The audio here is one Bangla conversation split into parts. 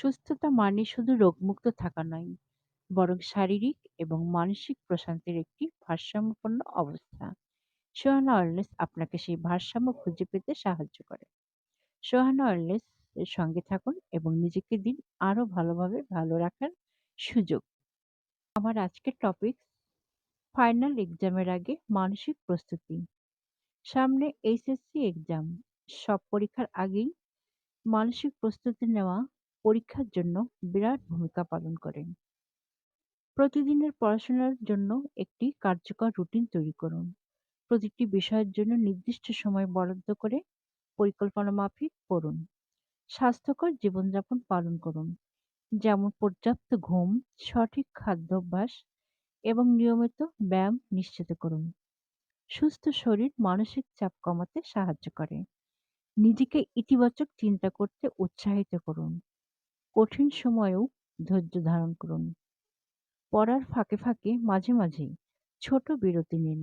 সুস্থতা মানে শুধু রোগমুক্ত থাকা নয়, বরং শারীরিক এবং মানসিক প্রশান্তির একটি ভারসাম্যপূর্ণ অবস্থা। সোহানা ওয়েলনেস আপনাকে সেই ভারসাম্য খুঁজে পেতে সাহায্য করে। সোহানা ওয়েলনেস এর সঙ্গে থাকুন এবং নিজেকে দিন আরও ভালোভাবে ভালো রাখার সুযোগ। আমার আজকের টপিক ফাইনাল এক্সামের আগে মানসিক প্রস্তুতি। সামনে এইচএসসি এক্সাম। সব পরীক্ষার আগেই মানসিক প্রস্তুতি নেওয়া পরীক্ষার জন্য বিরাট ভূমিকা পালন করে। প্রতিদিনের পড়াশোনার জন্য একটি কার্যকর রুটিন তৈরি করুন। প্রতিটি বিষয়ের জন্য নির্দিষ্ট সময় বরাদ্দ করে পরিকল্পনা মাফিক পড়ুন। স্বাস্থ্যকর জীবনযাপন পালন করুন। যেমন পর্যাপ্ত ঘুম, সঠিক খাদ্যাভ্যাস এবং নিয়মিত ব্যায়াম নিশ্চিত করুন। সুস্থ শরীর মানসিক চাপ কমাতে সাহায্য করে। নিজেকে ইতিবাচক চিন্তা করতে উৎসাহিত করুন। কঠিন সময়েও ধৈর্য ধারণ করুন। পড়ার ফাঁকে ফাঁকে মাঝে মাঝে ছোট বিরতি নিন।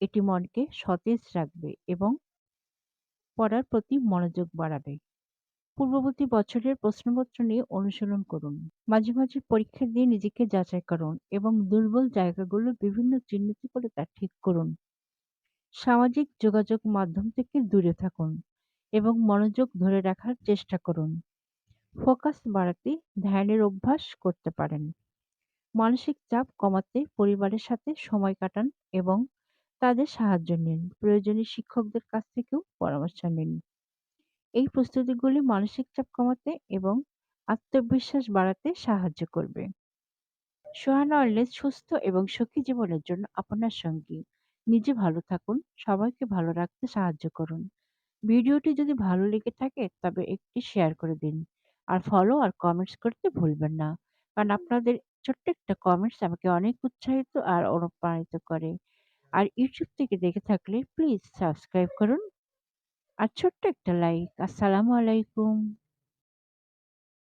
এটি মনকে সতেজ রাখবে এবং পড়ার প্রতি মনোযোগ বাড়াবে। পূর্ববর্তী বছরের প্রশ্নপত্র নিয়ে অনুশীলন করুন। মাঝে মাঝে পরীক্ষা দিয়ে নিজেকে যাচাই করুন এবং দুর্বল জায়গাগুলো বিভিন্ন চিহ্নিত করে তা ঠিক করুন। সামাজিক যোগাযোগ মাধ্যম থেকে দূরে থাকুন এবং মনোযোগ ধরে রাখার চেষ্টা করুন। ফোকাস বাড়াতে ধ্যানের অভ্যাস করতে পারেন। মানসিক চাপ কমাতে পরিবারের সাথে সময় কাটান এবং তাদের সাহায্য নিন। প্রয়োজনে শিক্ষকদের কাছ থেকেও পরামর্শ নিন। এই প্রস্তুতিগুলি মানসিক চাপ কমাতে এবং আত্মবিশ্বাস বাড়াতে সাহায্য করবে। সোহানা ওয়েলনেস সুস্থ এবং সুখী জীবনের জন্য আপনার সঙ্গী। নিজে ভালো থাকুন, সবাইকে ভালো রাখতে সাহায্য করুন। ভিডিওটি যদি ভালো লেগে থাকে তবে একটি শেয়ার করে দিন। আর ফলো আর কমেন্টস করতে ভুলবেন না। কারণ আপনাদের ছোট্ট একটা কমেন্টস আমাকে অনেক উৎসাহিত আর অনুপ্রাণিত করে। আর ইউটিউব থেকে দেখে থাকলে প্লিজ সাবস্ক্রাইব করুন। আর ছোট্ট একটা লাইক। আসসালামু আলাইকুম।